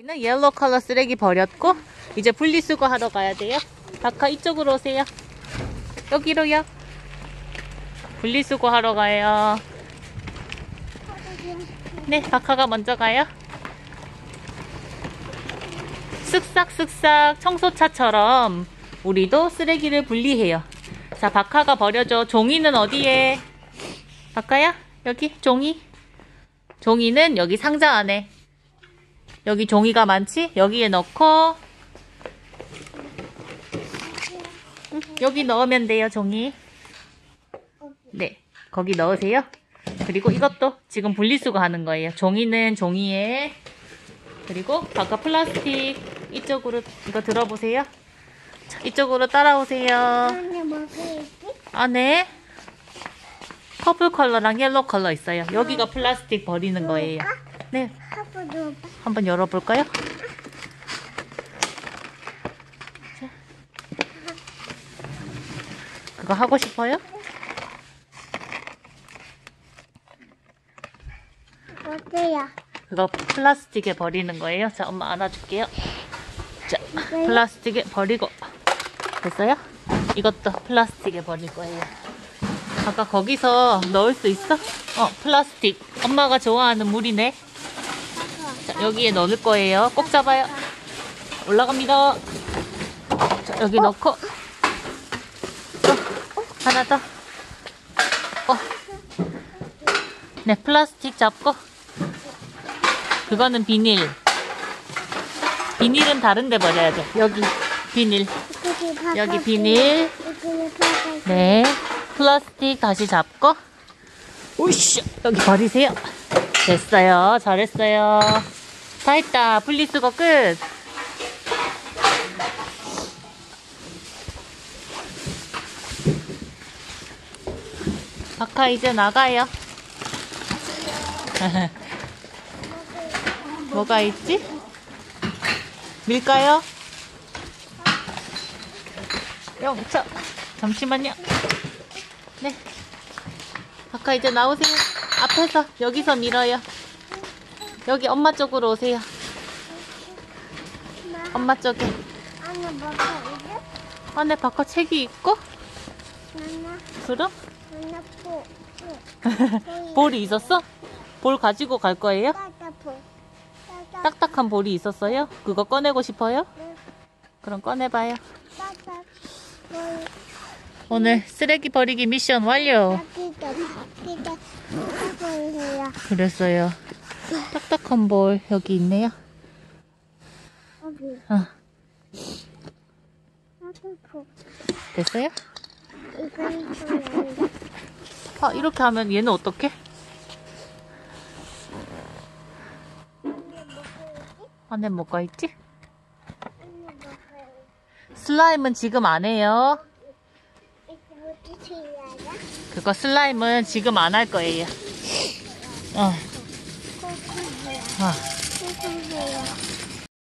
여기는 옐로우 컬러 쓰레기 버렸고 이제 분리수거 하러 가야 돼요. 바카 이쪽으로 오세요. 여기로요. 분리수거 하러 가요. 네, 바카가 먼저 가요. 쓱싹쓱싹 청소차처럼 우리도 쓰레기를 분리해요. 자, 바카가 버려줘. 종이는 어디에? 바카야? 여기 종이? 종이는 여기 상자 안에. 여기 종이가 많지? 여기에 넣고 응, 여기 넣으면 돼요, 종이. 네, 거기 넣으세요. 그리고 이것도 지금 분리수거 하는 거예요. 종이는 종이에 그리고 바깥 플라스틱 이쪽으로 이거 들어보세요. 자, 이쪽으로 따라오세요. 있지? 안에 퍼플 컬러랑 옐로우 컬러 있어요. 여기가 플라스틱 버리는 거예요. 네, 한번 열어볼까요? 자. 그거 하고 싶어요? 어때요? 그거 플라스틱에 버리는 거예요. 자, 엄마 안아줄게요. 자, 플라스틱에 버리고. 됐어요? 이것도 플라스틱에 버릴 거예요. 아까 거기서 넣을 수 있어? 어, 플라스틱. 엄마가 좋아하는 물이네. 자, 여기에 넣을 거예요. 꼭 잡아요. 올라갑니다. 자, 여기 넣고. 또, 하나 더. 어. 네, 플라스틱 잡고. 그거는 비닐. 비닐은 다른 데 버려야 돼. 여기 비닐. 여기 비닐. 네. 플라스틱 다시 잡고. 오이씨. 여기 버리세요. 됐어요. 잘했어요. 다 했다. 분리수거 끝. 바카 이제 나가요. 뭐가 있지? 밀까요? 영차 잠시만요. 네. 아까 이제 나오세요. 앞에서 여기서 밀어요. 여기 엄마 쪽으로 오세요. 엄마 쪽에. 안에 바꿔 책이 있고 그럼 볼이 있었어? 볼 가지고 갈 거예요? 딱딱한 볼이 있었어요? 그거 꺼내고 싶어요? 그럼 꺼내봐요. 오늘 쓰레기 버리기 미션 완료. 그랬어요. 딱딱한 볼 여기 있네요. 어, 됐어요? 아 이렇게 하면 얘는 어떻게? 안에 뭐가 있지? 슬라임은 지금 안 해요. 그거 슬라임은 지금 안 할 거예요. 어. 어. 어. 어.